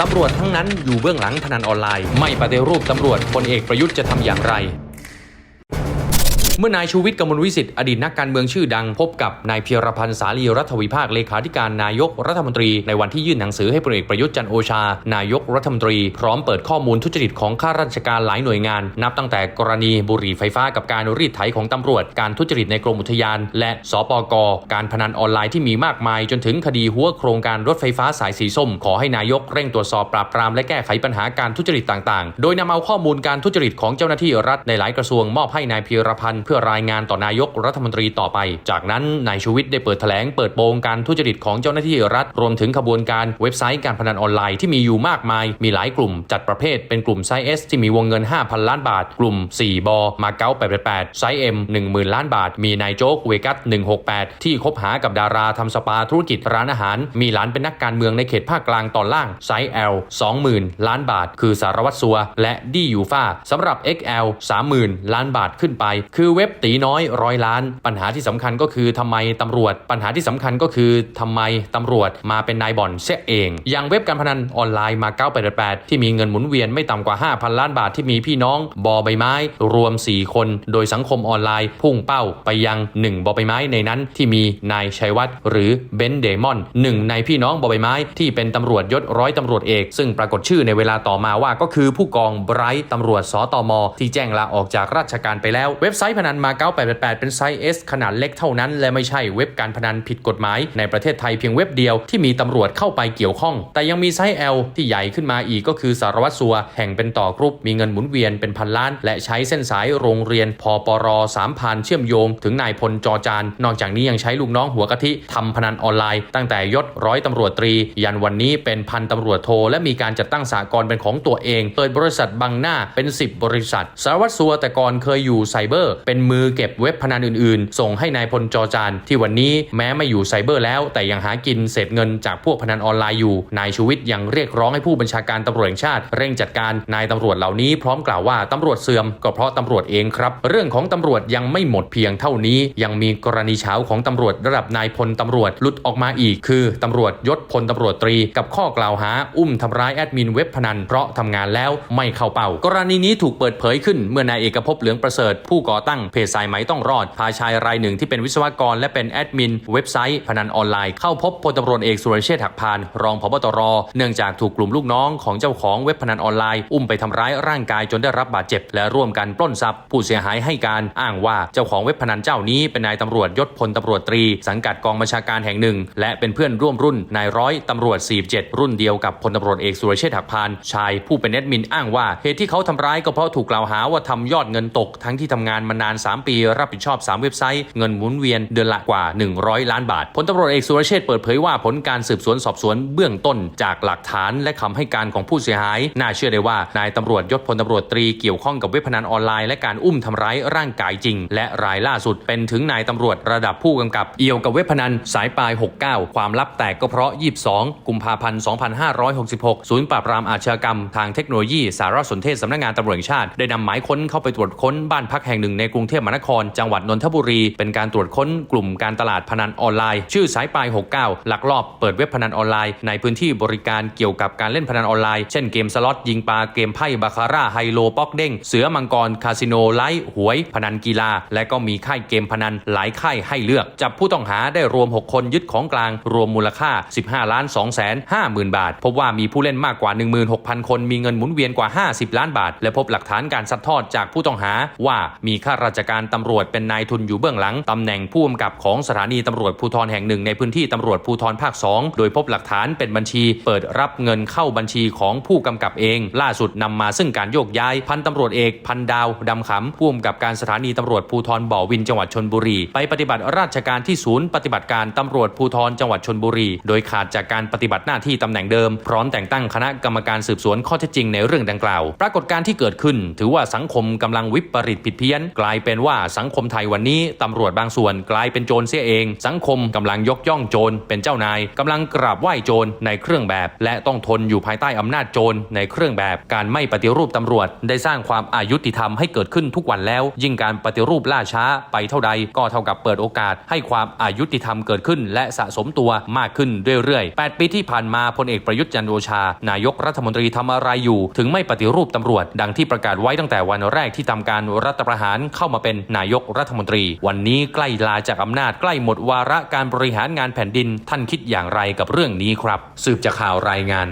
ตำรวจทั้งนั้นอยู่เบื้องหลังพนันออนไลน์ ไม่ปฏิรูปตำรวจพลเอกประยุทธ์จะทำอย่างไร เมื่อนายชูวิทย์กมลวิสิทธิ์อดีตนักการเมืองชื่อดังพบกับนายเพียรพันธ์สาลีรัฐวิภาคเลขาธิการนายกรัฐมนตรี ในวันที่ยื่นหนังสือให้พลเอกประยุทธ์จันโอชา นายกรัฐมนตรี พร้อมเปิดข้อมูลทุจริตของข้าราชการหลายหน่วยงาน นับตั้งแต่กรณีบุหรี่ไฟฟ้ากับการรีดไถของตำรวจ การทุจริตในกรมอุทยาน และสปกการพนันออนไลน์ที่มีมากมาย จนถึงคดีหัวโครงการรถไฟฟ้าสายสีส้ม ขอให้นายกเร่งตรวจสอบปราบปรามและแก้ไขปัญหาการทุจริตต่างๆ โดยนำเอาข้อมูลการทุจริตของเจ้าหน้าที่รัฐในหลายกระทรวงมอบให้นายเพียรพันธ์เพื่อรายงานต่อนายกรัฐมนตรีต่อไป จากนั้นนายชูวิทย์ได้เปิดแถลงเปิดโปงการทุจริตของเจ้าหน้าที่รัฐ รวมถึงขบวนการเว็บไซต์การพนันออนไลน์ที่มีอยู่มากมาย มีหลายกลุ่มจัดประเภทเป็นกลุ่มไซส์ S ที่มีวงเงิน 5,000 ล้านบาท กลุ่ม 4 บอ มาเก๊า888ไซส์ M 10,000 ล้านบาท มีนายโจ๊กเวกัส168 ที่คบหากับดาราทำสปาธุรกิจร้านอาหาร มีหลานเป็นนักการเมืองในเขตภาคกลางตอนล่างไซส์ L 20,000 ล้านบาท คือสารวัตรสัว และดียูฟาสำหรับ XL 30,000 ล้านบาทขึ้นไป คือเว็บตีน้อยร้อยล้าน ปัญหาที่สำคัญก็คือทำไมตำรวจ ปัญหาที่สำคัญก็คือทำไมตำรวจมาเป็นนายบ่อนเสียเอง อย่างเว็บการพนันออนไลน์มา988ที่มีเงินหมุนเวียนไม่ต่ำกว่า 5,000 ล้านบาทที่มีพี่น้องบอใบไม้ รวม 4 คน โดยสังคมออนไลน์ พุ่งเป้าไปยัง 1 บอใบไม้ในนั้นที่มีนายชัยวัฒน์หรือเบนเดมอนหนึ่งในพี่น้องบอใบไม้ที่เป็นตำรวจยศร้อยตำรวจเอก ซึ่งปรากฏชื่อในเวลาต่อมาว่าก็คือผู้กองไบรท์ตำรวจสตมที่แจ้งลาออกจากราชการไปแล้วเว็บไซต์พนันมา988 เป็นไซส์ S ขนาดเล็กเท่านั้น และไม่ใช่เว็บการพนันผิดกฎหมาย ในประเทศไทยเพียงเว็บเดียวที่มีตำรวจเข้าไปเกี่ยวข้อง แต่ยังมีไซส์ L ที่ใหญ่ขึ้นมาอีกก็คือสารวัตรสัว แห่งเป็นต่อกรุ๊ปมีเงินหมุนเวียนเป็นพันล้าน และใช้เส้นสายโรงเรียนพปรสามพันเชื่อมโยง ถึงนายพลจอจานนอกจากนี้ยังใช้ลูกน้องหัวกะทิทำพนันออนไลน์ ตั้งแต่ยศร้อยตำรวจตรี ยันวันนี้เป็นพันตำรวจโท และมีการจัดตั้งสากลเป็นของตัวเองเปิดบริษัทบังหน้าเป็น 10 บริษัท สารวัตรสัวแต่ก่อนเคยอยู่ไซเบอร์เป็น็นมือเก็บเว็บพนันอื่นๆ ส่งให้นายพลจอจานที่วันนี้แม้ไม่อยู่ไซเบอร์แล้ว แต่ยังหากินเศษเงินจากพวกพนันออนไลน์อยู่ นายชูวิทย์ยังเรียกร้องให้ผู้บัญชาการตำรวจแห่งชาติ เร่งจัดการนายตำรวจเหล่านี้พร้อมกล่าวว่าตำรวจเสื่อมก็เพราะตำรวจเองครับ เรื่องของตำรวจยังไม่หมดเพียงเท่านี้ ยังมีกรณีเช้าของตำรวจระดับนายพลตำรวจหลุดออกมาอีก คือตำรวจยศพลตำรวจตรี กับข้อกล่าวหาอุ้มทำร้ายแอดมินเว็บพนันเพราะทำงานแล้วไม่เข้าเป้ากรณีนี้ถูกเปิดเผยขึ้นเมื่อนายเอกภพเหลืองประเสริฐผู้ก่อตั้งเพจสายไหมต้องรอด พาชายรายหนึ่งที่เป็นวิศวกรและเป็นแอดมินเว็บไซต์ พนันออนไลน์เข้าพบพลตำรวจเอกสุรเชษฐ์หักพาน รองพบตร เนื่องจากถูกกลุ่มลูกน้องของเจ้าของเว็บพนันออนไลน์ อุ้มไปทำร้ายร่างกายจนได้รับบาดเจ็บ และร่วมกันปล้นทรัพย์ ผู้เสียหายให้การอ้างว่าเจ้าของเว็บพนันเจ้านี้เป็นนายตำรวจยศพลตำรวจตรี สังกัดกองบัญชาการแห่งหนึ่ง และเป็นเพื่อนร่วมรุ่นนายร้อยตำรวจ 47 รุ่นเดียวกับพลตำรวจเอกสุรเชษฐ์หักพาน ชายผู้เป็นแอดมินอ้างว่าเหตุที่เขาทำร้ายก็เพราะถูกกล่าวหาว่าทำยอดเงินตกทั้งที่ทำงานมานาน3 ปีรับผิดชอบ 3 เว็บไซต์เงินหมุนเวียนเดือนละกว่า 100 ล้านบาทพลตำรวจเอกสุรเชษฐ์เปิดเผยว่าผลการสืบสวนสอบสวนเบื้องต้น จากหลักฐานและคำให้การของผู้เสียหาย น่าเชื่อได้ว่านายตำรวจยศพลตำรวจตรีเกี่ยวข้องกับเว็บพนันออนไลน์และการอุ้มทำร้ายร่างกายจริง และรายล่าสุดเป็นถึงนายตำรวจระดับผู้กำกับเอี่ยวกับเว็บพนันสายปลาย 69 ความลับแตกก็เพราะ 22 กุมภาพันธ์ 2566 ศูนย์ปราบปรามอาชญากรรม ทางเทคโนโลยีสารสนเทศสำนักงานตำรวจแห่งชาติ ได้นำหมายค้นเข้าไปตรวจค้นบ้านพักแห่งหนึ่งในกรุงเทพมหานคร จังหวัดนนทบุรี เป็นการตรวจค้นกลุ่มการตลาดพนันออนไลน์ ชื่อสายปลาย 69ลักลอบเปิดเว็บพนันออนไลน์ ในพื้นที่บริการเกี่ยวกับการเล่นพนันออนไลน์ เช่นเกมสล็อตยิงปลาเกมไพ่บาคาร่าไฮโลป๊อกเด้ง เสือมังกรคาสิโนไลท์หวย พนันกีฬา และก็มีค่ายเกมพนันหลายค่ายให้เลือกจับผู้ต้องหาได้รวม 6 คนยึดของกลาง รวมมูลค่า 15ล้าน2แสน5หมื่นบาท พบว่ามีผู้เล่นมากกว่า 16,000 คนมีเงินหมุนเวียนกว่า 50 ล้านบาท และพบหลักฐานการซัดทอดจากผู้ต้องหาว่ามีข้าราชการตำรวจเป็นนายทุนอยู่เบื้องหลังตำแหน่งผู้กำกับของสถานีตำรวจภูธรแห่งหนึ่งในพื้นที่ตำรวจภูธรภาค 2 โดยพบหลักฐานเป็นบัญชี เปิดรับเงินเข้าบัญชีของผู้กำกับเอง ล่าสุดนำมาซึ่งการโยกย้ายพันตำรวจเอกพันดาวดำขำผู้กำกับการสถานีตำรวจภูธรบ่อวินจังหวัดชนบุรี ไปปฏิบัติราชการที่ศูนย์ปฏิบัติการตำรวจภูธรจังหวัดชนบุรี โดยขาดจากการปฏิบัติหน้าที่ตำแหน่งเดิม พร้อมแต่งตั้งคณะกรรมการสืบสวนข้อเท็จจริงในเรื่องดังกล่าว ปรากฏการณ์ที่เกิดขึ้น ถือว่าสังคมกำลังวิปริตผิดเพี้ยนกลายายเป็นว่าสังคมไทยวันนี้ตำรวจบางส่วนกลายเป็นโจรเสียเอง สังคมกำลังยกย่องโจรเป็นเจ้านายกำลังกราบไหว้โจรในเครื่องแบบ และต้องทนอยู่ภายใต้อำนาจโจรในเครื่องแบบ การไม่ปฏิรูปตำรวจ ได้สร้างความอายุติธรรมให้เกิดขึ้นทุกวันแล้ว ยิ่งการปฏิรูปล่าช้าไปเท่าใด ก็เท่ากับเปิดโอกาส ให้ความอายุติธรรมเกิดขึ้น และสะสมตัวมากขึ้นเรื่อยๆ 8 ปีที่ผ่านมาพลเอกประยุทธ์จันโอชา นายกรัฐมนตรีทำอะไรอยู่ ถึงไม่ปฏิรูปตำรวจ ดังที่ประกาศไว้ตั้งแต่วันแรกที่ทำการรัฐประหารเข้าเข้ามาเป็นนายกรัฐมนตรี วันนี้ใกล้ลาจากอำนาจใกล้หมดวาระการบริหารงานแผ่นดิน ท่านคิดอย่างไรกับเรื่องนี้ครับ สืบจากข่าวรายงาน